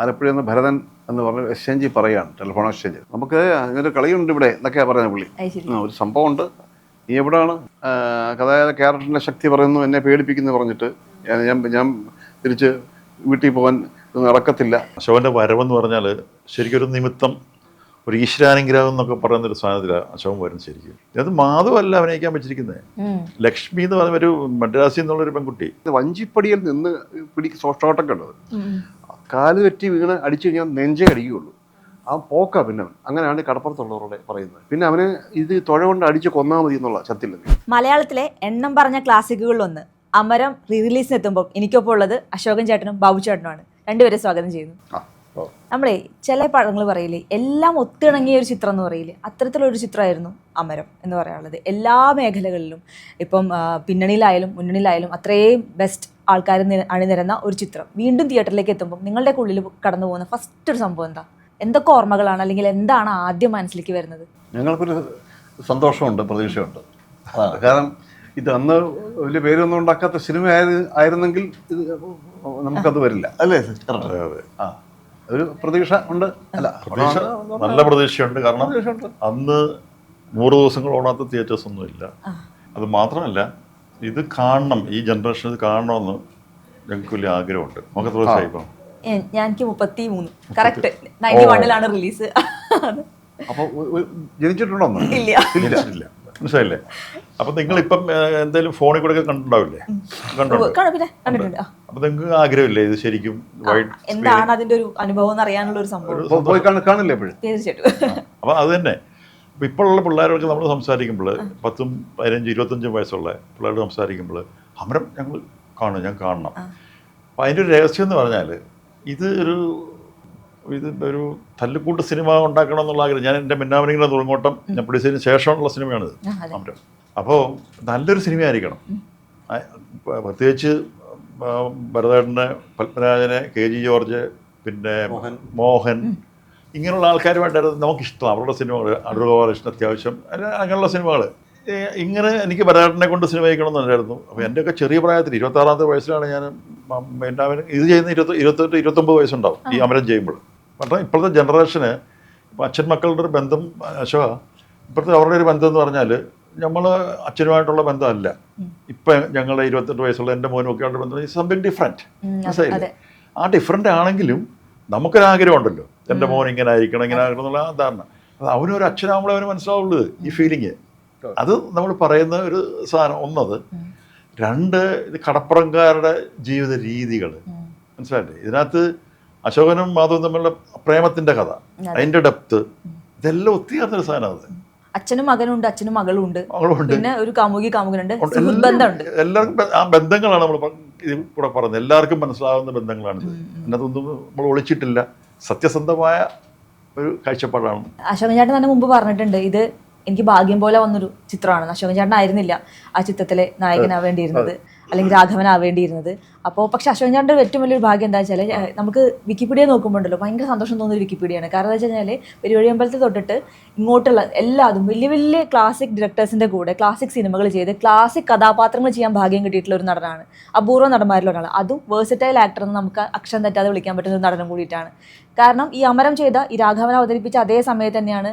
ആലപ്പുഴ എന്ന ഭരതൻ എന്ന് പറഞ്ഞ എക്സ്ചേഞ്ച് പറയുകയാണ് ടെലിഫോൺ എക്സ്ചേഞ്ച് നമുക്ക് അങ്ങനെ ഒരു കളിയുണ്ട് ഇവിടെ എന്നൊക്കെയാണ് പറയുന്നത് പുള്ളി. ഒരു സംഭവം ഉണ്ട് ഒരു സംഭവമുണ്ട്. നീ എവിടെയാണ് അതായത് ക്യാരക്ടറിന്റെ ശക്തി പറയുന്നു എന്നെ പേടിപ്പിക്കുന്നു പറഞ്ഞിട്ട്. ഞാൻ ഞാൻ തിരിച്ച് വീട്ടിൽ പോകാൻ നടക്കത്തില്ല. അശോകന്റെ വരവെന്ന് പറഞ്ഞാൽ ശരിക്കും ഒരു നിമിത്തം ഒരു ഈശ്വരാനുഗ്രഹം എന്നൊക്കെ പറയുന്ന ഒരു സാധനത്തിലാണ് അശോകൻ വരുന്നത് ശരിക്കും. ഇത് മാധവല്ല അഭിനയിക്കാൻ വെച്ചിരിക്കുന്നത്. ലക്ഷ്മി എന്ന് പറഞ്ഞ ഒരു മദ്രാസി എന്നുള്ളൊരു പെൺകുട്ടി. വഞ്ചിപ്പടിയിൽ നിന്ന് പിടി സോഷ്ടോട്ടം ഉള്ളത് ഉം. കാൽ തെറ്റി വീണ് അടിച്ചു കഴിഞ്ഞാൽ നെഞ്ചേ അടിക്കുകയുള്ളൂ ആ പോക്കാ പിന്നെ. അങ്ങനെയാണ് കടപ്പുറത്തുള്ളവരോട് പറയുന്നത്. പിന്നെ അവന് ഇത് തുഴ കൊണ്ട് അടിച്ച് കൊന്നാൽ മതി എന്നുള്ള ചത്തിൽ മലയാളത്തിലെ എണ്ണം പറഞ്ഞ ക്ലാസിക്കുകളിലൊന്ന് അമരം റീ റിലീസിന് എത്തുമ്പോൾ എനിക്കൊപ്പം ഉള്ളത് അശോകൻ ചേട്ടനും ബാബു ചേട്ടനുമാണ്. രണ്ടുപേരെ സ്വാഗതം ചെയ്യുന്നു. നമ്മളെ ചില പടങ്ങൾ പറയില്ലേ എല്ലാം ഒത്തിണങ്ങിയ ഒരു ചിത്രം എന്ന് പറയില്ലേ അത്തരത്തിലൊരു ചിത്രമായിരുന്നു അമരം എന്ന് പറയാനുള്ളത്. എല്ലാ മേഖലകളിലും ഇപ്പം പിന്നണിയിലായാലും മുന്നണിയിലായാലും അത്രയും ബെസ്റ്റ് ആൾക്കാർ അണിനിരന്ന ഒരു ചിത്രം. വീണ്ടും തിയേറ്ററിലേക്ക് എത്തുമ്പോൾ നിങ്ങളുടെ ഉള്ളിൽ കടന്നു പോകുന്ന ഫസ്റ്റ് ഒരു സംഭവം എന്താ? എന്തൊക്കെ ഓർമ്മകളാണ് അല്ലെങ്കിൽ എന്താണ് ആദ്യം മനസ്സിലേക്ക് വരുന്നത്? ഞങ്ങൾക്കൊരു സന്തോഷമുണ്ട് പ്രതീക്ഷയുണ്ട്. കാരണം ഇത് അന്ന് വലിയ പേരൊന്നും ഉണ്ടാക്കാത്ത സിനിമ ആയിരുന്നെങ്കിൽ ഇത് നമുക്കത് വരില്ല. അല്ലേ ആ. ഒരു പ്രതീക്ഷ ഉണ്ട്. അല്ല പ്രതീക്ഷ നല്ല പ്രതീക്ഷയുണ്ട്. കാരണം അന്ന് നൂറ് ദിവസങ്ങൾ ഓണാത്ത തിയേറ്റേഴ്സ് ഒന്നും ഇല്ല അത് മാത്രമല്ല ഇത് കാണണം ഈ ജനറേഷൻ ഇത് കാണണമെന്ന് ഞങ്ങൾക്ക് വലിയ ആഗ്രഹമുണ്ട്. എത്ര ദിവസമായി ഇപ്പം? ഞാൻ എനിക്ക് മുപ്പത്തി മൂന്ന് കറക്റ്റ് നയന്റി വണ്ണിലാണ് റിലീസ്. അപ്പോൾ ജനിച്ചിട്ടുണ്ടോ? ഇല്ല. ഇല്ല മനസ്സിലായില്ലേ? അപ്പൊ നിങ്ങൾ ഇപ്പം എന്തെങ്കിലും ഫോണിൽ കൂടെ കണ്ടിട്ടുണ്ടാവില്ലേ? കണ്ടുണ്ടോ കണ്ടിട്ടുണ്ട്. അപ്പൊ നിങ്ങൾക്ക് ആഗ്രഹമില്ലേ ഇത് ശരിക്കും എന്താണ് അതിന്റെ ഒരു അനുഭവം എന്ന് അറിയാനുള്ള ഒരു സംഭവം? പോയി കാണ കാണില്ലേ തീർച്ചയായിട്ടും. അപ്പൊ അത് തന്നെ. അപ്പൊ ഇപ്പോഴുള്ള പിള്ളേരോടൊക്കെ നമ്മൾ സംസാരിക്കുമ്പോൾ പത്തും പതിനഞ്ചും ഇരുപത്തഞ്ചും വയസ്സുള്ള പിള്ളേരോട് സംസാരിക്കുമ്പോൾ അമരം ഞങ്ങൾ കാണും ഞാൻ കാണണം. അപ്പം അതിന്റെ ഒരു രഹസ്യം എന്ന് പറഞ്ഞാൽ ഇത് ഒരു ഇത് ഒരു തല്ലുകൂട്ട് സിനിമ ഉണ്ടാക്കണം എന്നുള്ള ആഗ്രഹം. ഞാൻ എന്റെ മിന്നാമനിങ്ങളെ തുറങ്ങോട്ടം ഞാൻ പിടിച്ചതിന് ശേഷമുള്ള സിനിമയാണിത് അമരം. അപ്പോൾ നല്ലൊരു സിനിമ ആയിരിക്കണം പ്രത്യേകിച്ച് ഭരതേട്ടനെ പത്മരാജനെ കെ ജി ജോർജ് പിന്നെ മോഹൻ. ഇങ്ങനെയുള്ള ആൾക്കാരുമായിട്ടായിരുന്നു നമുക്കിഷ്ടം അവരുടെ സിനിമകൾ അടൂർ ഗോപാലകൃഷ്ണൻ അത്യാവശ്യം അങ്ങനെയുള്ള സിനിമകൾ ഇങ്ങനെ എനിക്ക് ഭരതേട്ടനെ കൊണ്ട് സിനിമ ചെയ്യണമെന്നുണ്ടായിരുന്നു അപ്പോൾ എന്റെയൊക്കെ ചെറിയ പ്രായത്തിൽ ഇരുപത്താറാമത്തെ വയസ്സിലാണ് ഞാൻ അവന് ഇത് ചെയ്യുന്ന ഇരുപത്തി ഇരുപത്തെട്ട് ഇരുപത്തൊമ്പത് വയസ്സുണ്ടാവും ഈ അമരം ചെയ്യുമ്പോൾ. പക്ഷേ ഇപ്പോഴത്തെ ജനറേഷന് ഇപ്പോൾ അച്ഛൻ മക്കളുടെ ഒരു ബന്ധം അശോക ഇപ്പോഴത്തെ അവരുടെ ഒരു ബന്ധം എന്ന് പറഞ്ഞാൽ നമ്മൾ അച്ഛനുമായിട്ടുള്ള ബന്ധമല്ല. ഇപ്പം ഞങ്ങളുടെ ഇരുപത്തെട്ട് വയസ്സുള്ള എന്റെ മോനും ഒക്കെ ആയിട്ടുള്ള ബന്ധം സംതിങ് ഡിഫറെന്റ് മനസ്സിലായില്ലേ? ആ ഡിഫറെന്റ് ആണെങ്കിലും നമുക്കൊരാഗ്രഹം ഉണ്ടല്ലോ എന്റെ മോൻ ഇങ്ങനെ ആയിരിക്കണം ഇങ്ങനെ ആയിരിക്കണം എന്നുള്ള ആ ധാരണ. അത് അവനൊരു അച്ഛനാകുമ്പോൾ അവന് മനസ്സിലാവുള്ളൂ ഈ ഫീലിങ് അത് നമ്മൾ പറയുന്ന ഒരു സാധനം ഒന്നത് രണ്ട് ഇത് കടപ്പുറംകാരുടെ ജീവിത രീതികൾ മനസ്സിലായില്ലേ? ഇതിനകത്ത് അശോകനും മാധവും തമ്മിലുള്ള പ്രേമത്തിന്റെ കഥ അതിന്റെ ഡെപ്ത് ഇതെല്ലാം ഒത്തിരിയാർന്നൊരു സാധനം അത്. അച്ഛനും മകനുണ്ട് അച്ഛനും മകളും ഉണ്ട് അവളുണ്ട് പിന്നെ ഒരു കാമുകി കാമുകനുണ്ട്. ബന്ധമുണ്ട്. എല്ലാവർക്കും ആ ബന്ധങ്ങളാണ് നമ്മൾ ഇതിൽ കൂടെ പറഞ്ഞത് എല്ലാവർക്കും മനസ്സിലാവുന്ന ബന്ധങ്ങളാണിത്. അതിനകത്തൊന്നും നമ്മൾ ഒളിച്ചിട്ടില്ല. സത്യസന്ധമായ ഒരു കാഴ്ചപ്പാടാണ്. അശോകൻ ചേട്ടൻ തന്നെ മുമ്പ് പറഞ്ഞിട്ടുണ്ട് ഇത് എനിക്ക് ഭാഗ്യം പോലെ വന്നൊരു ചിത്രമാണ്. അശോകൻ ചേട്ടൻ ആയിരുന്നില്ല ആ ചിത്രത്തിലെ നായകനാവേണ്ടിയിരുന്നത്. അല്ലെങ്കിൽ രാഘവനാവേണ്ടിയിരുന്നത്. അപ്പോൾ പക്ഷെ അശോക് ചേട്ടന്റെ ഏറ്റവും വലിയൊരു ഭാഗ്യം എന്താ വെച്ചാൽ നമുക്ക് വിക്കിപീഡിയ നോക്കുമ്പോണ്ടല്ലോ ഭയങ്കര സന്തോഷം തോന്നുന്ന ഒരു വിക്കിപീഡിയാണ്. കാരണം എന്താ വെച്ച് കഴിഞ്ഞാൽ പെരുവഴിയമ്പലത്തിൽ തൊട്ടിട്ട് ഇങ്ങോട്ടുള്ള എല്ലാതും വലിയ വലിയ ക്ലാസിക് ഡയറക്ടേഴ്സിന്റെ കൂടെ ക്ലാസിക് സിനിമകൾ ചെയ്ത് ക്ലാസിക് കഥാപാത്രങ്ങൾ ചെയ്യാൻ ഭാഗ്യം കിട്ടിയിട്ടുള്ള ഒരു നടനാണ്. അപൂർവ നടന്മാരിൽ ഒരാൾ അതും വേഴ്സറ്റൈൽ ആക്ടർ എന്ന് നമുക്ക് അക്ഷരം തെറ്റാതെ വിളിക്കാൻ പറ്റുന്ന ഒരു നടനം കൂടിയിട്ടാണ്. കാരണം ഈ അമരം ചെയ്ത ഈ രാഘവൻ അവതരിപ്പിച്ച അതേ സമയത്ത് തന്നെയാണ്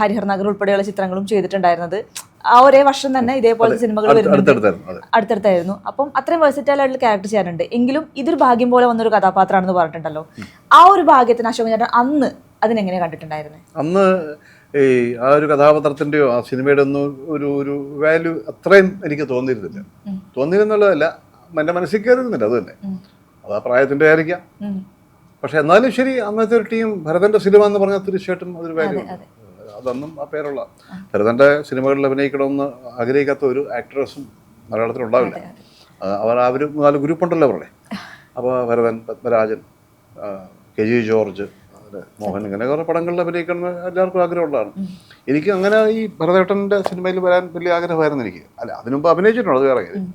ഹരിഹർ നഗർ ഉൾപ്പെടെയുള്ള ചിത്രങ്ങളും ചെയ്തിട്ടുണ്ടായിരുന്നത്. ആ ഒരേ വർഷം തന്നെ ഇതേപോലെ സിനിമകൾ വരുന്നുണ്ട്. അടുത്തടുത്തായിരുന്നു. അപ്പം അത്രയും വെർസിറ്റൈൽ ആയിട്ടുള്ള ക്യാരക്ടർ ചെയ്യാനുണ്ട് എങ്കിലും ഇതൊരു ഭാഗ്യം പോലെ വന്നൊരു കഥാപാത്രമാണെന്ന് പറഞ്ഞിട്ടുണ്ടല്ലോ. ആ ഒരു ഭാഗ്യത്തിന് അശോക് ചേട്ടൻ അന്ന് അതിനെങ്ങനെ കണ്ടിട്ടുണ്ടായിരുന്നു? അന്ന് ഈ ആ ഒരു കഥാപാത്രത്തിന്റെയോ ആ സിനിമയുടെ ഒന്നും ഒരു ഒരു വാല്യൂ അത്രയും എനിക്ക് തോന്നിയിരുന്നില്ല. തോന്നിയിരുന്നുള്ളതല്ല എന്റെ മനസ്സിൽ കയറുന്നില്ല അത് തന്നെ. അത് ആ പ്രായത്തിന്റെ ആയിരിക്കാം പക്ഷെ എന്നാലും ശരി അന്നത്തെ ഒരു ടീം ഭരതന്റെ സിനിമ എന്ന് പറഞ്ഞാൽ തീർച്ചയായിട്ടും അതൊരു വാല്യൂ അതെ. അതൊന്നും ആ പേരുള്ള. ഭരതന്റെ സിനിമകളിൽ അഭിനയിക്കണമെന്ന് ആഗ്രഹിക്കാത്ത ഒരു ആക്ട്രസും മലയാളത്തിൽ ഉണ്ടാവില്ല. ആ, അവർ ആ ഒരു നാല് ഗ്രൂപ്പ് ഉണ്ടല്ലോ അവരുടെ. അപ്പോൾ Bharathan Padmarajan K G George Mohan ഇങ്ങനെ കുറേ പടങ്ങളിൽ അഭിനയിക്കണം എല്ലാവർക്കും ആഗ്രഹമുള്ളതാണ്. എനിക്ക് അങ്ങനെ ഈ ഭരതേട്ടന്റെ സിനിമയിൽ വരാൻ വലിയ ആഗ്രഹമായിരുന്നു എനിക്ക്. അല്ല അതിനു മുമ്പ് അഭിനയിച്ചിട്ടുണ്ട് അത് വേറെ കാര്യം.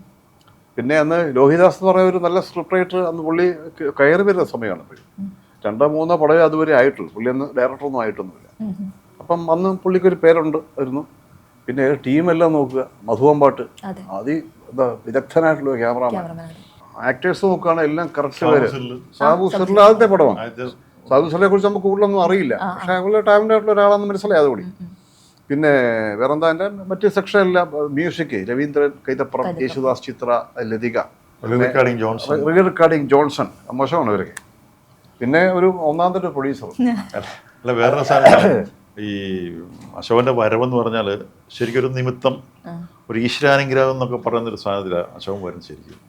പിന്നെ അന്ന് ലോഹിദാസ് എന്ന് പറയുന്ന ഒരു നല്ല സ്ക്രിപ്റ്റ് റൈറ്റർ അന്ന് പുള്ളി കയറി വരുന്ന സമയമാണ്. രണ്ടോ മൂന്നോ പടമേ അതുവരെ ആയിട്ടുള്ളൂ. പുള്ളി അന്ന് ഡയറക്ടറൊന്നും ആയിട്ടൊന്നുമില്ല. അപ്പം അന്ന് പുള്ളിക്കൊരു പേരുണ്ട് ആയിരുന്നു. പിന്നെ ടീമെല്ലാം നോക്കുക മധുവമ്പാട്ട് അതെ. എന്താ വിദഗ്ധനായിട്ടുള്ള ക്യാമറമാൻ. ആക്ടേഴ്സ് നോക്കുകയാണെങ്കിൽ എല്ലാം കറക്റ്റ് പേര് സാബു സറിൽ ആദ്യത്തെ പടമാണ്. സാബു സറിനെ കുറിച്ച് നമുക്ക് കൂടുതലൊന്നും അറിയില്ല. പക്ഷെ അതുപോലെ ടാലന്റ് ആയിട്ടുള്ള ഒരാളാണെന്ന് മനസ്സിലായി അതുകൂടി. പിന്നെ വേറെന്താ എന്റെ മറ്റ് സെക്ഷൻ എല്ലാം music Raveendran Kaithapram Yesudas Chithra Lathika. Recording Johnson. Recording Johnson. മോശമാണ് ഇവരൊക്കെ പിന്നെ ഒരു ഒന്നാമത്തെ പ്രൊഡ്യൂസർ അല്ല വേറെ സാധനം. ഈ അശോകന്റെ വരവെന്ന് പറഞ്ഞാൽ ശരിക്കും ഒരു നിമിത്തം ഒരു ഈശ്വരാനുഗ്രഹം എന്നൊക്കെ പറയുന്ന ഒരു സാധനത്തിലാണ് അശോകൻ വരുന്നത് ശരിക്കും.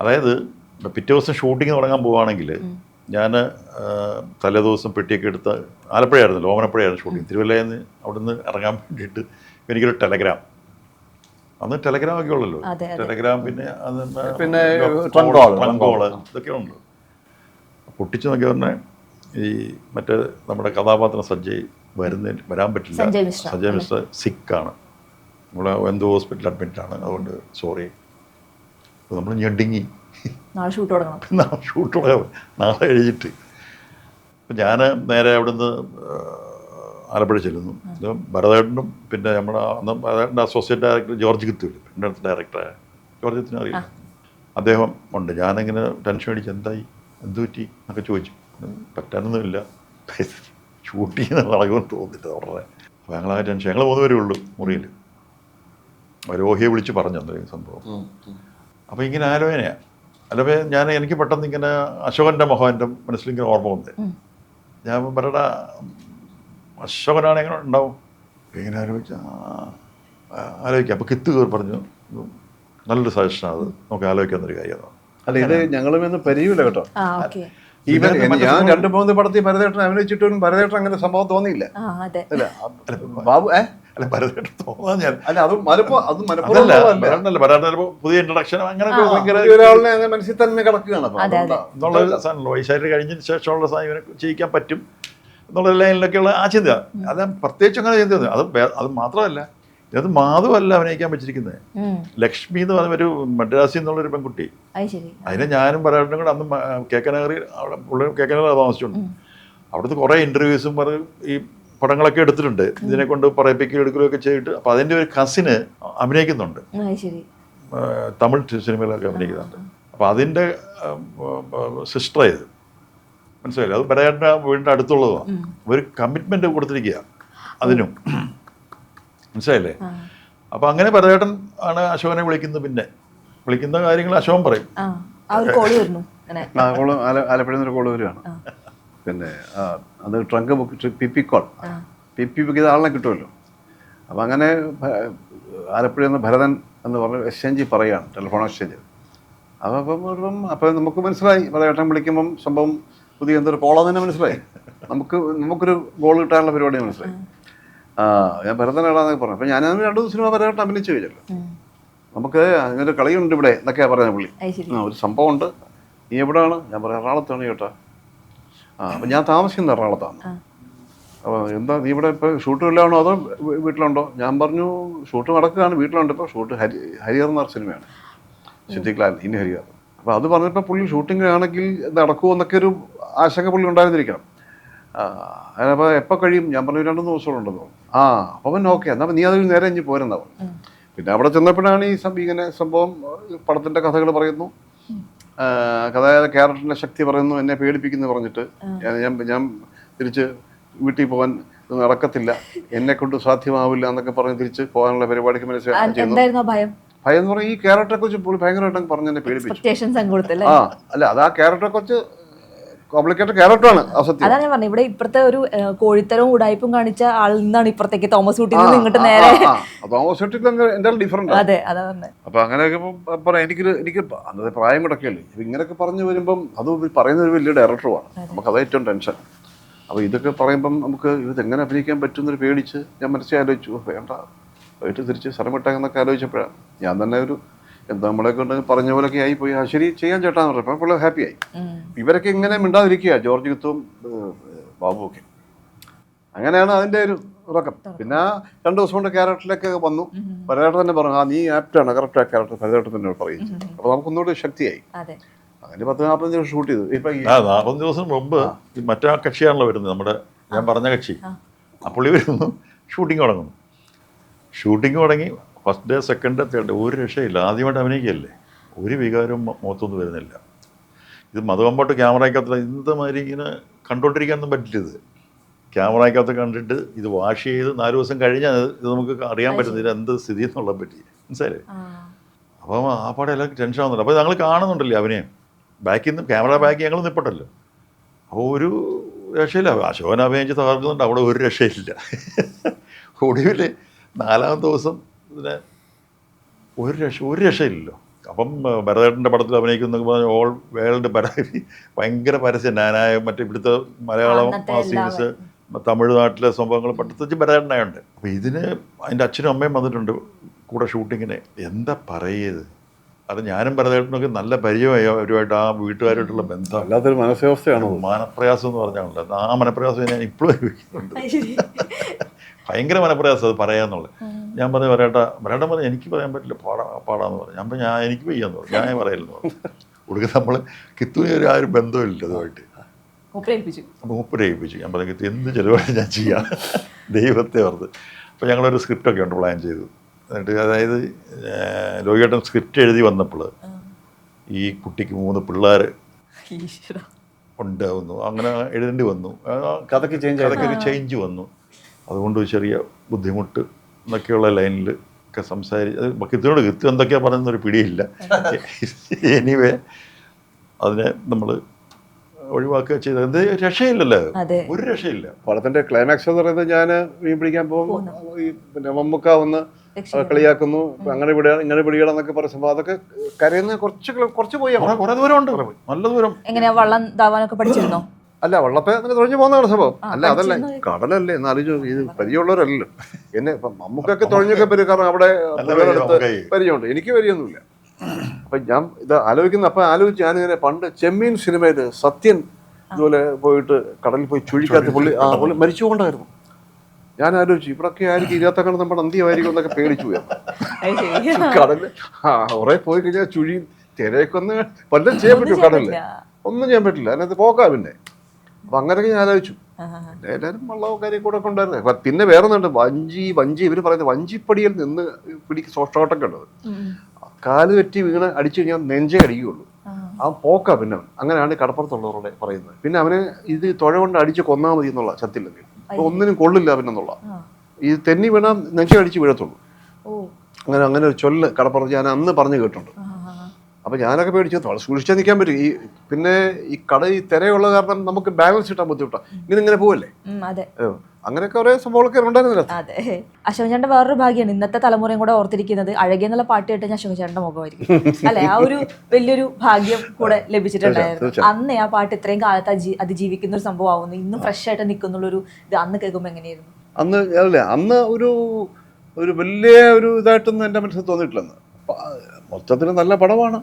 അതായത് പിറ്റേ ദിവസം ഷൂട്ടിംഗ് തുടങ്ങാൻ പോവുകയാണെങ്കിൽ ഞാൻ തലേദിവസം പെട്ടിയൊക്കെ എടുത്ത് ആലപ്പുഴയായിരുന്നു ലോമനപ്പുഴയായിരുന്നു ഷൂട്ടിങ് തിരുവല്ലയിൽ നിന്ന് അവിടെ നിന്ന് ഇറങ്ങാൻ വേണ്ടിയിട്ട് എനിക്കൊരു ടെലഗ്രാം. അന്ന് ടെലഗ്രാം ഒക്കെ ഉള്ളല്ലോ. ടെലഗ്രാം പിന്നെ അത് പിന്നെ ട്രങ്കോൾ ഇതൊക്കെ ഉണ്ട്. പൊട്ടിച്ചു നോക്കിയ പറഞ്ഞാൽ ഈ മറ്റേ നമ്മുടെ കഥാപാത്രം സഞ്ജയ് വരുന്നതിന് വരാൻ പറ്റില്ല. സഞ്ജയ് മിശ്ര, സിക്കാണ്. നമ്മൾ എന്തോ ഹോസ്പിറ്റലിൽ അഡ്മിറ്റ് ആണ്. അതുകൊണ്ട് സോറി. അപ്പോൾ നമ്മൾ ഞെടുങ്ങി നാളെ ഷൂട്ട് തുടങ്ങണം. നാളെ ഷൂട്ട് നാളെ എഴുതിയിട്ട്. അപ്പം ഞാൻ നേരെ അവിടുന്ന് ആലപ്പുഴ ചെല്ലുന്നു. ഭരതേട്ടനും പിന്നെ നമ്മുടെ അന്ന് ഭരതേട്ടന്റെ അസോസിയേറ്റ് ഡയറക്ടർ ജോർജ് കിത്തൂൽ എന്റെ അടുത്ത ഡയറക്ടറെ ജോർജ് കിത്തിനെ അറിയില്ല അദ്ദേഹം ഉണ്ട്. ഞാനിങ്ങനെ ടെൻഷൻ അടിച്ച് എന്തായി? എന്ത് പറ്റി? എന്നൊക്കെ ചോദിച്ചു. പറ്റാനൊന്നുമില്ല. ഷൂട്ട് ചെയ്യുന്ന പറയുമെന്ന് തോന്നില്ല ഉടനെ അപ്പോൾ ഞങ്ങളാ ടെൻഷൻ ഞങ്ങൾ മൂന്ന് പേരേ ഉള്ളൂ മുറിയിൽ. രോഹിയെ വിളിച്ച് പറഞ്ഞു തന്നെ സംഭവം. അപ്പോൾ ഇങ്ങനെ ആലോചനയാണ് അല്ലെങ്കിൽ ഞാൻ എനിക്ക് പെട്ടെന്ന് ഇങ്ങനെ അശോകന്റെ മുഖം എന്റെ ഇങ്ങനെ ഓർമ്മ വന്നേ. ഞാൻ പറയടാ അശോകനാണ് എങ്ങനെ ഉണ്ടാവും? ഇങ്ങനെ ആലോചിച്ച ആലോചിക്കാം. അപ്പോൾ കിത്ത് കയറി പറഞ്ഞു നല്ലൊരു സജഷനാണ് അത്. നമുക്ക് ആലോചിക്കാവുന്നൊരു കാര്യമാണ്. അല്ല ഇത് ഞങ്ങളും ഇന്ന് പരിചയമില്ല കേട്ടോ. ഈവൻ ഞാൻ രണ്ടു മൂന്ന് പടത്തിൽ ഭരതേട്ടൻ അഭിനയിച്ചിട്ടും ഭരതേട്ടൻ അങ്ങനെ സംഭവം തോന്നിയില്ല. അതെ. അല്ല ബാബു ഏ? അല്ല ഭരതേട്ടൻ തോന്നാൻ ഞാൻ അല്ല അത് മലപ്പോ പുതിയ ഇൻട്രഡക്ഷൻ ഒരാളിനെ അങ്ങനെ മനസ്സിൽ തന്നെ കിടക്കുകയാണ്. എന്നുള്ള വൈശാഖ കഴിഞ്ഞതിന് ശേഷമുള്ള സാധനം ഇവനെ ചെയ്യിക്കാൻ പറ്റും. എന്നുള്ള ലൈനിലൊക്കെയുള്ള ആ ചിന്ത അത് പ്രത്യേകിച്ച് അങ്ങനെ ചിന്ത അത് അത് മാത്രമല്ല. ഇത് മാധവല്ല അഭിനയിക്കാൻ വെച്ചിരിക്കുന്നത്. ലക്ഷ്മി എന്ന് പറഞ്ഞ ഒരു മദ്രാസി എന്നുള്ളൊരു പെൺകുട്ടി. അത് അതിനെ ഞാനും പറയാനും കൂടെ അന്ന് കേക്കനഗറി അവിടെ പുള്ളി കേക്കനഗറി താമസിച്ചിട്ടുണ്ട് അവിടുത്തെ കുറേ ഇന്റർവ്യൂസും പറഞ്ഞ് ഈ പടങ്ങളൊക്കെ എടുത്തിട്ടുണ്ട്. ഇതിനെ കൊണ്ട് പറയിപ്പിക്കുകയും എടുക്കുകയൊക്കെ ചെയ്തിട്ട്. അപ്പം അതിന്റെ ഒരു കസിന് അഭിനയിക്കുന്നുണ്ട്. അത് തമിഴ് സിനിമയിലൊക്കെ അഭിനയിക്കുന്നുണ്ട്. അപ്പം അതിന്റെ സിസ്റ്റർ ഇത് മനസ്സിലായില്ലേ? അത് പറയാൻ വീടിന്റെ അടുത്തുള്ളതാണ് ഒരു കമ്മിറ്റ്മെന്റ് കൊടുത്തിരിക്കുക അതിനും. മനസ്സിലായില്ലേ? അപ്പൊ അപ്പോൾ അങ്ങനെ പരചേട്ടൻ ആണ് അശോകനെ വിളിക്കുന്നത് പിന്നെ. വിളിക്കുന്ന കാര്യങ്ങൾ അശോകൻ പറയും. ആ ആ ഒരു കോൾ വരുന്നു. അങ്ങനെ. ആ കോൾ ആല- ആലപ്പുഴയിൽ നിന്ന് കോൾ വരികയാണ് പിന്നെ അത് trunk book P P call. P P book ചെയ്ത ആളിനെ കിട്ടുമല്ലോ. അപ്പം അങ്ങനെ ആലപ്പുഴ ആലപ്പുഴയിൽ നിന്ന് ഭരതൻ എന്ന് പറഞ്ഞ എക്സ്ചേഞ്ച് പറയുകയാണ് ടെലിഫോൺ എക്സ്ചേഞ്ച്. അപ്പോൾ അപ്പം അപ്പം നമുക്ക് മനസ്സിലായി. ഭരതേട്ടൻ വിളിക്കുമ്പം സംഭവം പുതിയ എന്തൊരു കോളാന്ന് തന്നെ മനസ്സിലായി. നമുക്ക് നമുക്കൊരു ഗോൾ കിട്ടാനുള്ള പരിപാടി മനസ്സിലായി. ഞാൻ ഭരതനാടാന്നൊക്കെ പറഞ്ഞു. അപ്പം ഞാൻ രണ്ട് ദിവസം സിനിമ പരമായിട്ട് അഭിനയിച്ചു കഴിഞ്ഞല്ലോ നമുക്ക് അങ്ങനെ കളിയുണ്ട് ഇവിടെ എന്നൊക്കെയാണ് പറയുന്നത് പുള്ളി. ആ ഒരു സംഭവമുണ്ട്. നീ എവിടെയാണ്? ഞാൻ പറയാം എറണാകുളത്താണ് ചേട്ടാ ആ അപ്പം ഞാൻ താമസിക്കുന്നത് എറണാകുളത്താണ്. അപ്പൊ അപ്പോൾ എന്താ നീ ഇവിടെ ഇപ്പോൾ ഷൂട്ട് വല്ലതാണോ അതോ വീട്ടിലുണ്ടോ? ഞാൻ പറഞ്ഞു ഷൂട്ട് നടക്കുകയാണ് വീട്ടിലുണ്ട്. ഇപ്പോൾ ഷൂട്ട് ഹരി ഹരിഹർ എന്ന സിനിമയാണ്. സിദ്ധിക്ലാൽ ഇനി ഹരിഹർ. അപ്പോൾ അത് പറഞ്ഞപ്പോൾ പുള്ളി ഷൂട്ടിംഗ് ആണെങ്കിൽ നടക്കുമോ എന്നൊക്കെ ഒരു ആശങ്ക പുള്ളി ഉണ്ടായിരുന്നിരിക്കണം. അപ്പോൾ എപ്പോ കഴിയും? ഞാൻ പറഞ്ഞു രണ്ട് മൂന്ന് ദിവസം ഉണ്ടെന്ന് പറഞ്ഞു. ആ അപ്പോൾ പിന്നെ ഓക്കെ എന്നാൽ നീ അതിൽ നേരെ ഇഞ്ഞ് പോരുന്നവ പിന്നെ അവിടെ ചെന്നപ്പോഴാണ് ഈ ഇങ്ങനെ സംഭവം പടത്തിന്റെ കഥകൾ പറയുന്നു. അതായത് ക്യാരക്ടറിന്റെ ശക്തി പറയുന്നു എന്നെ പേടിപ്പിക്കുന്നു പറഞ്ഞിട്ട്. ഞാൻ- ഞാൻ തിരിച്ച് വീട്ടിൽ പോകാൻ നടക്കത്തില്ല. എന്നെ കൊണ്ട് സാധ്യമാവില്ല എന്നൊക്കെ പറഞ്ഞ് തിരിച്ച് പോകാനുള്ള പരിപാടിക്ക് മനസ്സിലായി ഭയം? ഭയം എന്ന് പറഞ്ഞാൽ ഈ ക്യാരക്ടറെ കുറിച്ച് പുള്ളി ഭയങ്കരമായിട്ട് പറഞ്ഞു എന്നെ പേടിപ്പിച്ചു. ആ അല്ല അത് ആ ക്യാരക്ടറെ കുറിച്ച് കോംപ്ലിക്കേറ്റഡ് ക്യാരക്ടറാണ് ആ സത്യം. അതാണ് ഞാൻ പറഞ്ഞത്. ഇവിടെ ഇപ്പുറത്തെ ഒരു കോഴിത്തരവും ഉടായ്പും കാണിച്ച ആളിൽ നിന്നാണ് ഇപ്പുറത്തേക്ക് തോമസ് ഇങ്ങോട്ട് നേരെ. ഓപ്പോസിറ്റ് എന്റെ ഡിഫറെന്റ് അതെ അതാ പറഞ്ഞത്. അപ്പൊ അങ്ങനെയൊക്കെ പറയാം. എനിക്കൊരു എനിക്ക് അന്നത്തെ പ്രായം ഇപ്പൊ ഇങ്ങനെയൊക്കെ പറഞ്ഞു വരുമ്പം അത് പറയുന്ന ഒരു വലിയ ഡയറക്ടറുമാണ് നമുക്ക് അത് ഏറ്റവും ടെൻഷൻ അപ്പോൾ ഇതൊക്കെ പറയുമ്പം നമുക്ക് ഇത് എങ്ങനെ അഭിനയിക്കാൻ പറ്റുമെന്നൊരു പേടിച്ച് ഞാൻ മനസ്സിലാലോചിച്ചു വേണ്ട പോയിട്ട് തിരിച്ച് സ്ഥലം വിട്ടേക്കെന്നൊക്കെ ആലോചിച്ചപ്പോഴാണ്. ഞാൻ തന്നെ ഒരു എന്താ നമ്മളെ കൊണ്ട് പറഞ്ഞ പോലൊക്കെ ആയി പോയി ആ ശരി ചെയ്യാൻ ചേട്ടാന്ന് പറഞ്ഞപ്പോൾ അപ്പോൾ ഹാപ്പി ആയി ഇവരൊക്കെ ഇങ്ങനെ മിണ്ടാതിരിക്കുക ജോർജ് ഗിത്തും ബാബുവൊക്കെ ഒക്കെ. അങ്ങനെയാണ് അതിന്റെ ഒരു ഉറക്കം പിന്നെ രണ്ട് ദിവസം കൊണ്ട് ക്യാരക്ടറിലേക്ക് വന്നു. ഭരതേട്ടൻ തന്നെ പറഞ്ഞു ആ നീ ആപ്റ്റാണ് കറക്റ്റ് ആ ക്യാരക്ടർ ഭരതേട്ടൻ തന്നെ പറയും അപ്പോൾ നമുക്കൊന്നുകൂടി ശക്തിയായി. അതെ. അങ്ങനെ പത്ത് നാൽപ്പത്തഞ്ച് ദിവസം ഷൂട്ട് ചെയ്തു. ഇപ്പം ഈ ആ നാൽപ്പത് ദിവസം മുമ്പ് മറ്റേ കക്ഷിയാണല്ലോ വരുന്നത് നമ്മുടെ ഞാൻ പറഞ്ഞ കക്ഷി. അപ്പോൾ ഇവരൊന്നും വരുന്നു ഷൂട്ടിംഗ് തുടങ്ങുന്നു. ഷൂട്ടിംഗ് തുടങ്ങി first day second day third day ഒരു രക്ഷയില്ല. ആദ്യമായിട്ട് അഭിനയിക്കുകയല്ലേ ഒരു വികാരവും മുഖത്തൊന്നും വരുന്നില്ല. ഇത് മതകമ്പോട്ട് ക്യാമറയ്ക്കകത്ത് ഇന്നത്തെ മാതിരി ഇങ്ങനെ കണ്ടുകൊണ്ടിരിക്കാനൊന്നും പറ്റില്ല ഇത്. ക്യാമറയ്ക്കകത്ത് കണ്ടിട്ട് ഇത് വാഷ് ചെയ്ത് നാല് ദിവസം കഴിഞ്ഞാൽ ഇത് നമുക്ക് അറിയാൻ പറ്റുന്നില്ല എന്ത് സ്ഥിതി എന്നുള്ളത് പറ്റി മനസ്സിലായി. അപ്പം ആ പാടെ എല്ലാവർക്കും ടെൻഷൻ ആവുന്നുണ്ട്. അപ്പോൾ ഞങ്ങൾ കാണുന്നുണ്ടല്ലേ അവനെ ബാക്കിൽ നിന്ന് ക്യാമറ ബാക്കി ഞങ്ങൾ നിൽപ്പട്ടല്ലോ അപ്പോൾ ഒരു രക്ഷയില്ല. അശോകൻ അഭിനയിച്ച് തകർക്കുന്നുണ്ട്. അവിടെ ഒരു രക്ഷയില്ല. ഒടുവിൽ നാലാമത്തെ ദിവസം ഇതിനെ ഒരു രക്ഷ ഒരു രക്ഷയില്ലല്ലോ. അപ്പം ഭരതേട്ടന്റെ പടത്തിൽ അഭിനയിക്കുന്ന പറഞ്ഞ ഓൾ വേൾഡ് പരാതി ഭയങ്കര പരസ്യം. ഞാനായ മറ്റേ ഇവിടുത്തെ മലയാളം സീരീസ് തമിഴ്നാട്ടിലെ സംഭവങ്ങൾ പ്രത്യേകിച്ച് ഭരതേട്ടനായുണ്ട്. അപ്പോൾ ഇതിന് അതിന്റെ അച്ഛനും അമ്മയും വന്നിട്ടുണ്ട് കൂടെ ഷൂട്ടിങ്ങിന്. എന്താ പറയത് അത് ഞാനും ഭരതേട്ടനൊക്കെ നല്ല പരിചയമായി അവരുമായിട്ട് ആ വീട്ടുകാരുമായിട്ടുള്ള ബന്ധം. അല്ലാത്തൊരു മാനസികാവസ്ഥയാണോ മനപ്രയാസം എന്ന് പറഞ്ഞാൽ ആ മനപ്രയാസം ഞാൻ ഇപ്പോഴും അനുഭവിക്കുന്നുണ്ട് ഭയങ്കര മനപ്രയാസം അത് പറയാന്നുള്ളത്. ഞാൻ പറഞ്ഞു വരേട്ട പറയട്ടെ പറഞ്ഞു എനിക്ക് പറയാൻ പറ്റില്ല പാടാ പാടാന്ന് പറഞ്ഞു. ഞാൻ ഞാൻ എനിക്ക് വയ്യാന്ന് പറഞ്ഞു ഞാൻ പറയില്ലെന്ന് പറഞ്ഞു. ഒടുക്ക നമ്മൾ കിത്തുവിന് ഒരു ആ ഒരു ബന്ധമില്ല അതുമായിട്ട് അപ്പം ഏൽപ്പിച്ചു ഞാൻ പറഞ്ഞു കിത്തു എന്ത് ചിലവാണ് ഞാൻ ചെയ്യാം? ദൈവത്തെ ഓർത്ത്. അപ്പോൾ ഞങ്ങളൊരു സ്ക്രിപ്റ്റൊക്കെ ഉണ്ട് പ്ലാൻ ചെയ്തു. എന്നിട്ട് അതായത് ലോകിയേട്ടൻ സ്ക്രിപ്റ്റ് എഴുതി വന്നപ്പോൾ ഈ കുട്ടിക്ക് മൂന്ന് പിള്ളേർ. ഉണ്ടാവുന്നു. അങ്ങനെ എഴുതേണ്ടി വന്നു. കഥയ്ക്ക് ചേഞ്ച് ആയി. കഥയ്ക്ക് ഒരു ചേഞ്ച് വന്നു. അതുകൊണ്ട് ചെറിയ ബുദ്ധിമുട്ട് എന്നൊക്കെയുള്ള ലൈനിൽ ഒക്കെ സംസാരിച്ച് കിത്തിനോട് കൃത്യം എന്തൊക്കെയാ പറയുന്നൊരു പിടിയില്ല. എനിവേ അതിനെ നമ്മൾ ഒഴിവാക്കുക ചെയ്ത എന്ത് രക്ഷയില്ലല്ലോ. ഒരു രക്ഷയില്ല. പടത്തിന്റെ ക്ലൈമാക്സ് എന്ന് പറയുന്നത് ഞാൻ മീൻ പിടിക്കാൻ പോകുമ്പോൾ ഈ പിന്നെ മമ്മൂക്ക വന്ന് കളിയാക്കുന്നു. അങ്ങനെ ഇവിടെ ഇങ്ങനെ പിടിക്കണം എന്നൊക്കെ പറഞ്ഞ സംഭവം അതൊക്കെ കരയുന്ന കുറച്ച് കുറച്ച് പോയാ കുറെ കുറെ ദൂരം ഉണ്ട് നല്ല ദൂരം. എങ്ങനെയാ വള്ളം താവാനൊക്കെ പഠിച്ചിരുന്നോ? അല്ല വള്ളത്തെ അങ്ങനെ തുഴഞ്ഞു പോകുന്നതാണ് സംഭവം. അല്ല അതല്ല. കടലല്ലേ? എന്ന് ആലോചിച്ചു ഇത് പരിചയമുള്ളവരല്ലോ എന്നെ ഇപ്പം നമുക്കൊക്കെ തുഴഞ്ഞൊക്കെ പറ്റും കാരണം അവിടെ പരിചയമുണ്ട്. എനിക്ക് പരിചയമൊന്നുമില്ല. അപ്പൊ ഞാൻ ഇത് ആലോചിക്കുന്ന അപ്പൊ ആലോചിച്ച് ഞാനിങ്ങനെ പണ്ട് ചെമ്മീൻ സിനിമയിൽ സത്യൻ ഇതുപോലെ പോയിട്ട് കടലിൽ പോയി ചുഴിക്കാത്ത പുള്ളി ആ പുള്ളി മരിച്ചുകൊണ്ടായിരുന്നു ഞാൻ ആലോചിച്ചു ഇവിടൊക്കെ ആയിരിക്കും ഇതിനകത്തൊക്കെ നമ്മുടെ അന്ത്യമായിരിക്കും എന്നൊക്കെ പേടിച്ചു പോയി. കടൽ ആ കുറെ പോയി കഴിഞ്ഞാൽ ചുഴി തിരയൊക്കെ ഒന്ന് വല്ലതും ചെയ്യാൻ പറ്റും കടലിൽ ഒന്നും ചെയ്യാൻ പറ്റില്ല. അതിനകത്ത് പോക്കാ പിന്നെ. അപ്പൊ അങ്ങനെയൊക്കെ ഞാൻ ആലോചിച്ചു. പിന്നെ എല്ലാവരും വള്ളവും കാര്യം കൂടെ ഒക്കെ ഉണ്ടായിരുന്നു. അപ്പൊ പിന്നെ വേറെ ഒന്നുണ്ട്. വഞ്ചി വഞ്ചി ഇവർ പറയുന്നത് വഞ്ചിപ്പടിയിൽ നിന്ന് പിടിക്ക് ഷോട്ടൊക്കെ ഉള്ളത്. കാൽ തെറ്റി വീണ് അടിച്ചു കഴിഞ്ഞാൽ നെഞ്ചേ അടിക്കുകയുള്ളൂ. ആ. പോക്ക പിന്നെ. അങ്ങനെയാണ് കടപ്പുറത്തുള്ളവരോടെ പറയുന്നത്. പിന്നെ അവന് ഇത് തുഴ കൊണ്ട് അടിച്ച് കൊന്നാ മതി എന്നുള്ള സത്യമില്ല ഒന്നിനും കൊള്ളില്ല പിന്നെന്നുള്ള. ഇത് ഈ തെന്നി വീണാൽ നെഞ്ചേ അടിച്ച് വീഴത്തുള്ളൂ. അങ്ങനെ അങ്ങനെ ഒരു ചൊല്ല് കടപ്പുറത്ത് ഞാൻ അന്ന് പറഞ്ഞു കേട്ടിട്ടുണ്ട്. ആ, ആ, ആ. അപ്പൊ ഞാനൊക്കെ പേടിച്ചു. വളരെ സൂക്ഷിച്ചാൽ നിൽക്കാൻ പറ്റും. ഈ പിന്നെ ഈ കട ഈ തിരയുള്ള കാരണം നമുക്ക് ബാലൻസ് കിട്ടാൻ ബുദ്ധിമുട്ടാണ് ഇങ്ങനെ ഇങ്ങനെ പോവല്ലേ? അങ്ങനെയൊക്കെ സംഭവങ്ങളൊക്കെ ഉണ്ടായിരുന്നില്ല അതെ. ചേട്ടന്റെ വേറൊരു ഭാഗ്യമാണ് ഇന്നത്തെ തലമുറയും കൂടെ ഓർത്തിരിക്കുന്നത് അഴകിയ എന്നുള്ള പാട്ട് കേട്ട് ഞാൻ മുഖമായിരിക്കും. അല്ലെ? ആ ഒരു വലിയൊരു ഭാഗ്യം കൂടെ ലഭിച്ചിട്ടുണ്ടായിരുന്നു. അന്ന് ആ പാട്ട് ഇത്രയും കാലത്ത് അതിജീവിക്കുന്ന ഒരു സംഭവം ആവുന്നു ഇന്നും ഫ്രഷ് ആയിട്ട് നിൽക്കുന്നുള്ളൊരു ഇത് അന്ന് കേൾക്കുമ്പോൾ എങ്ങനെയായിരുന്നു? അന്ന് അല്ലേ അന്ന് ഒരു ഒരു വലിയ ഒരു ഇതായിട്ടൊന്നും എന്റെ മനസ്സിൽ തോന്നിയിട്ടില്ലെന്ന് മൊത്തത്തിൽ നല്ല പടമാണ്.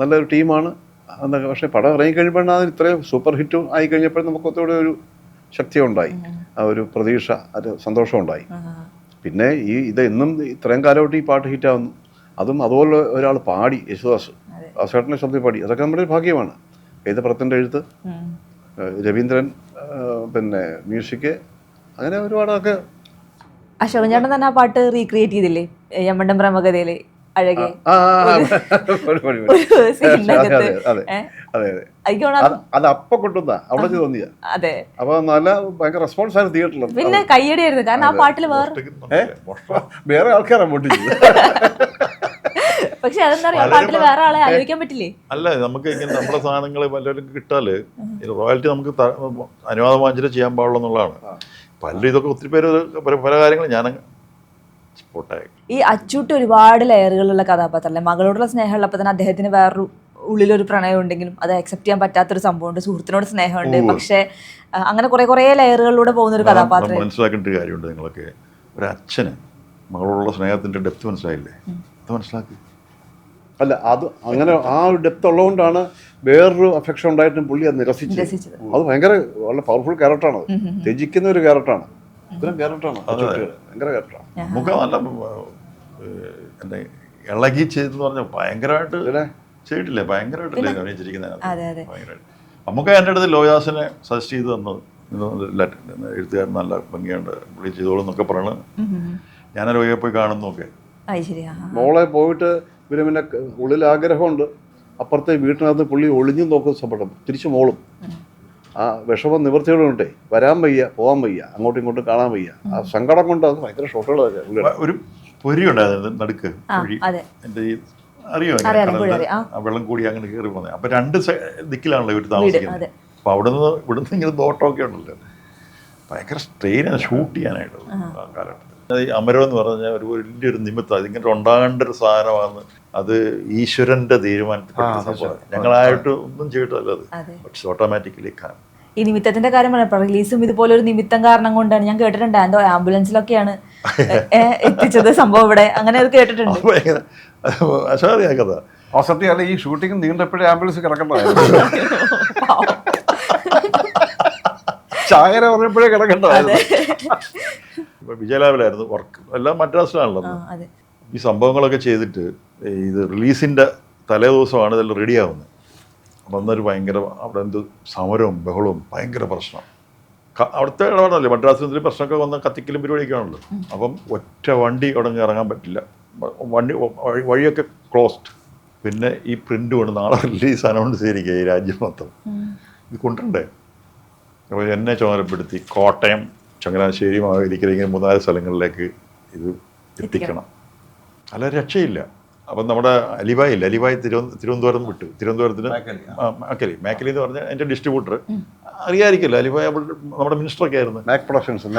നല്ലൊരു ടീമാണ്. എന്നൊക്കെ പക്ഷേ പടം ഇറങ്ങി കഴിയുമ്പോഴാണ് അതിന് ഇത്രയും സൂപ്പർ ഹിറ്റും ആയി കഴിഞ്ഞപ്പോൾ നമുക്കൊത്തോടെ ഒരു ശക്തി ഉണ്ടായി ആ ഒരു പ്രതീക്ഷ ഒരു സന്തോഷം ഉണ്ടായി. പിന്നെ ഈ ഇത് എന്നും ഇത്രയും കാലമായിട്ട് ഈ പാട്ട് ഹിറ്റാവുന്നു അതും അതുപോലെ ഒരാൾ പാടി യേശുദാസ്. ആ ചേട്ടനെ ശബ്ദം പാടി. അതൊക്കെ നമ്മുടെ ഒരു ഭാഗ്യമാണ്. എഴുതപ്പുറത്തിന്റെ എഴുത്ത്? രവീന്ദ്രൻ പിന്നെ മ്യൂസിക് അങ്ങനെ ഒരുപാടൊക്കെ അശോകൻ ചേട്ടൻ തന്നെ ആ പാട്ട് റീക്രിയേറ്റ് ചെയ്തില്ലേ? യമണ്ടം പ്രമഗതയിൽ അഴകെ. അതെ, അപ്പൊ കൊണ്ടുവന്ന അവിടെ തോന്നിയ. അതെ. അപ്പൊ നല്ല ഭയങ്കര റെസ്പോൺസ് ആയിരുന്നു തിയേറ്ററിൽ പിന്നെ കയ്യടിയായിരുന്നു കാരണം ആ പാട്ടിൽ വേറെ വേറെ ആൾക്കാരാണ് വോട്ട് ചെയ്തത് പക്ഷെ അതെന്താ പറയാ പാട്ടിൽ വേറെ ആളെ ആലോചിക്കാൻ പറ്റില്ലേ? അല്ല നമുക്ക് ഇങ്ങനെ നമ്മുടെ സാധനങ്ങൾ വല്ലവരും കിട്ടാൽ റോയൽറ്റി നമുക്ക് അനുവാദം വാങ്ങിച്ചിട്ട് ചെയ്യാൻ പാടുള്ളൂ എന്നുള്ളതാണ്. പലരും ഇതൊക്കെ ഒത്തിരി പേര് പല- പല കാര്യങ്ങളും ഞാൻ സ്പോട്ടായി ഈ അച്ചൂട്ട് ഒരുപാട് ലെയറുകളുള്ള കഥാപാത്രമല്ലേ മകളോടുള്ള സ്നേഹമുള്ളപ്പോൾ തന്നെ അദ്ദേഹത്തിന് വേറൊരു ഉള്ളിലൊരു പ്രണയം ഉണ്ടെങ്കിലും അത് അക്സെപ്റ്റ് ചെയ്യാൻ പറ്റാത്തൊരു സംഭവമുണ്ട്. സുഹൃത്തിനോട് സ്നേഹമുണ്ട്. പക്ഷെ അങ്ങനെ കുറെ കുറെ ലെയറുകളിലൂടെ പോകുന്ന ഒരു കഥാപാത്രം. മനസ്സിലാക്കേണ്ട ഒരു കാര്യമുണ്ട് നിങ്ങളൊക്കെ. ഒരു അച്ഛന് മകളോടുള്ള സ്നേഹത്തിന്റെ ഡെപ്ത് മനസ്സിലായില്ലേ? അത് മനസ്സിലാക്കി. അല്ല അത് അങ്ങനെ ആ ഒരു ഡെപ്ത് ഉള്ളതുകൊണ്ടാണ് വേറൊരു അഫെക്ഷൻ ഉണ്ടായിട്ടും പുള്ളി അത് നിരസിച്ചത്. അത് ഭയങ്കര വളരെ പവർഫുൾ ക്യാരക്ടറാണ് അത്. ത്യജിക്കുന്ന ഒരു ക്യാരക്ടറാണ് ക്യാരക്ടറാണ് ഭയങ്കര ക്യാരക്ടറാണ് നമുക്ക് നല്ല ഏഹ്, എന്താ ഇളകി ചെയ്തെന്ന് പറഞ്ഞ ഭയങ്കരമായിട്ട്? ചെയ്തിട്ടില്ലേ? ഭയങ്കരമായിട്ടല്ലേ അഭിനയിച്ചിരിക്കുന്നതിനകത്ത്? അതെ, അതെ. നമുക്ക് എന്റെ അടുത്ത് ലോയാസിനെ സജസ്റ്റ് ചെയ്തു തന്നത് ലെറ്റർ എഴുത്തുകാരൻ നല്ല ഭംഗിയുണ്ട് പുള്ളി ചെയ്തോളും എന്നൊക്കെ പറഞ്ഞു. ഞാൻ രോഗിയെ പോയി കാണുന്നു ഒക്കെ അത് ശരി ആ ആ. മോളെ പോയിട്ട് പിന്നെ പിന്നെ ഉള്ളിൽ ആഗ്രഹമുണ്ട്. അപ്പുറത്തെ വീട്ടിനകത്ത് പുള്ളി ഒളിഞ്ഞു നോക്കുന്ന സംഭവം തിരിച്ചു മോളും. ആ വിഷമം നിവൃത്തിയോടുണ്ടേ വരാൻ വയ്യ പോകാൻ വയ്യ അങ്ങോട്ടും ഇങ്ങോട്ടും കാണാൻ വയ്യ. ആ സങ്കടം കൊണ്ട് അത് ഭയങ്കര ഷോട്ടുകളൊക്കെ ഒരു പൊരി ഉണ്ടായിരുന്നു നടുക്ക് എന്റെ ഈ അറിയോ വെള്ളം കൂടി അങ്ങനെ കയറി പോകുന്നത് അപ്പൊ രണ്ട് ദിക്കിലാണല്ലോ ഇവർ താമസിക്കുന്നത്. അപ്പൊ അവിടെ നിന്ന് ഇവിടുന്ന് ഇങ്ങനെ നോട്ടമൊക്കെ ഉണ്ടല്ലോ. ഭയങ്കര സ്ട്രെയിനാണ് ഷൂട്ട് ചെയ്യാനായിട്ട് ആ. കാലഘട്ടത്തിൽ അത് ഈ അമരം എന്ന് പറഞ്ഞാൽ ഒരു വലിയൊരു നിമിത്തം അതിങ്ങനെ ഉണ്ടാകേണ്ട ഒരു സാധനമാണ് അത് ഈശ്വരന്റെ തീരുമാനത്തിൽ ഞങ്ങളായിട്ട് ഒന്നും ചെയ്തിട്ടല്ല അത്. പക്ഷെ ഓട്ടോമാറ്റിക്കലി കാണും ഈ നിമിത്തത്തിന്റെ കാര്യം പറഞ്ഞപ്പോൾ റിലീസും ഇതുപോലെ ഒരു നിമിത്തം കാരണം കൊണ്ടാണ്. ഞാൻ കേട്ടിട്ടുണ്ട്. എന്തോ ആംബുലൻസിലൊക്കെയാണ് എത്തിച്ചത് സംഭവം ഇവിടെ. അങ്ങനെ അത് കേട്ടിട്ടുണ്ട്. അശാറിയാ കഥ. ഈ ഷൂട്ടിംഗ് നീണ്ടപ്പോഴേ ആംബുലൻസ് കിടക്കണ്ടായിരുന്നു. ചായര പറഞ്ഞപ്പോഴേ കിടക്കണ്ടായിരുന്നു ഇപ്പൊ വിജയലാവിലായിരുന്നു വർക്ക് എല്ലാം മദ്രാസിലാണല്ലോ ഈ സംഭവങ്ങളൊക്കെ ചെയ്തിട്ട് ഇത് റിലീസിന്റെ തലേ ദിവസമാണ് ഇതെല്ലാം റെഡിയാവുന്നത് അപ്പം അന്നൊരു ഭയങ്കര അവിടെ എന്ത് സമരവും ബഹളവും ഭയങ്കര പ്രശ്നം. അവിടുത്തെ ഇടപാടല്ലേ? മദ്രാസിൽ എന്തെങ്കിലും പ്രശ്നമൊക്കെ വന്ന കത്തിക്കലും പരിപാടിയൊക്കെ ആണല്ലോ അപ്പം ഒറ്റ വണ്ടി അവിടെ ഇറങ്ങാൻ പറ്റില്ല. വണ്ടി വഴിയൊക്കെ ക്ലോസ്ഡ് പിന്നെ ഈ പ്രിന്റ് കൊണ്ട് നാളെ റിലീസ് അനൗൺസ് ചെയ്തിരിക്കുക ഈ രാജ്യം മൊത്തം. ഇത് കൊണ്ടുണ്ടേ അപ്പോൾ എന്നെ ചുമതലപ്പെടുത്തി കോട്ടയം ചങ്ങനാശ്ശേരി മാവേലിക്കര ഇങ്ങനെ മൂന്നാൽ സ്ഥലങ്ങളിലേക്ക് ഇത് എത്തിക്കണം. അല്ല രക്ഷയില്ല. അപ്പം നമ്മുടെ അലിബായ് ഇല്ല? അലിബായ് തിരുവ തിരുവനന്തപുരം വിട്ടു. തിരുവനന്തപുരത്തിന് മേക്കലി, മേക്കലി എന്ന് പറഞ്ഞാൽ എന്റെ ഡിസ്ട്രിബ്യൂട്ടർ. അറിയായിരിക്കില്ല അലിബായ് നമ്മുടെ മിനിസ്റ്ററൊക്കെ ആയിരുന്നു മാക് പ്രൊഡക്ഷൻസ് അലി.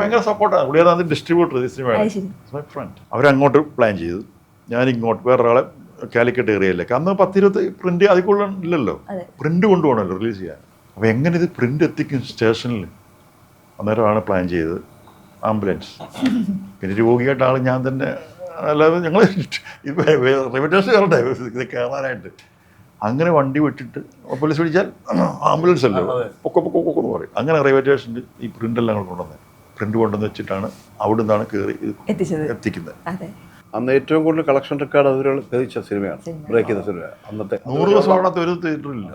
ഭയങ്കര സപ്പോർട്ടാണ് പുള്ളിയാണ് ഡിസ്ട്രിബ്യൂട്ടർ ഈ സിനിമയുടെ അത് ശരി. ഫ്രണ്ട് അവരങ്ങോട്ട് പ്ലാൻ ചെയ്തു. ഞാൻ ഇങ്ങോട്ട് വേറൊരാളെ കാലിക്കറ്റ് ഏറിയല്ലേ അന്ന് പത്തിരുപത് പ്രിന്റ് അതിൽ കൂടുതൽ ഇല്ലല്ലോ. അതെ. പ്രിന്റ് കൊണ്ടുപോകണമല്ലോ റിലീസ് ചെയ്യാൻ. അപ്പോൾ എങ്ങനെ ഇത് പ്രിന്റ് എത്തിക്കും സ്റ്റേഷനിൽ? അന്നേരമാണ് പ്ലാൻ ചെയ്തത്. ആംബുലൻസ് പിന്നെ രോഗിയായിട്ട് ആൾ ഞാൻ തന്നെ അല്ലാതെ ഞങ്ങൾ റെമിറ്റേഷൻ കയറട്ടെ ഇത് കയറാനായിട്ട് അങ്ങനെ വണ്ടി വിട്ടിട്ട് പോലീസ് വിളിച്ചാൽ ആംബുലൻസ് അല്ലേ? പൊക്കെ പൊക്കെ പൊക്കെ എന്ന് പറയും. അങ്ങനെ റെയിൽവേ സ്റ്റേഷനിൽ ഈ പ്രിന്റ് എല്ലാം കൂടെ കൊണ്ടുവന്നത് പ്രിന്റ് കൊണ്ടുവന്ന് വെച്ചിട്ടാണ് അവിടെ നിന്നാണ് കയറി എത്തിക്കുന്നത്. അതെ. അന്ന് ഏറ്റവും കൂടുതൽ കളക്ഷൻ റെക്കോർഡ് അവർ തെളിച്ച സിനിമയാണ്. ബ്രേക്ക് ചെയ്ത സിനിമ അന്നത്തെ നൂറ് ദിവസം അവിടെ ഒരു തിയേറ്ററില്ല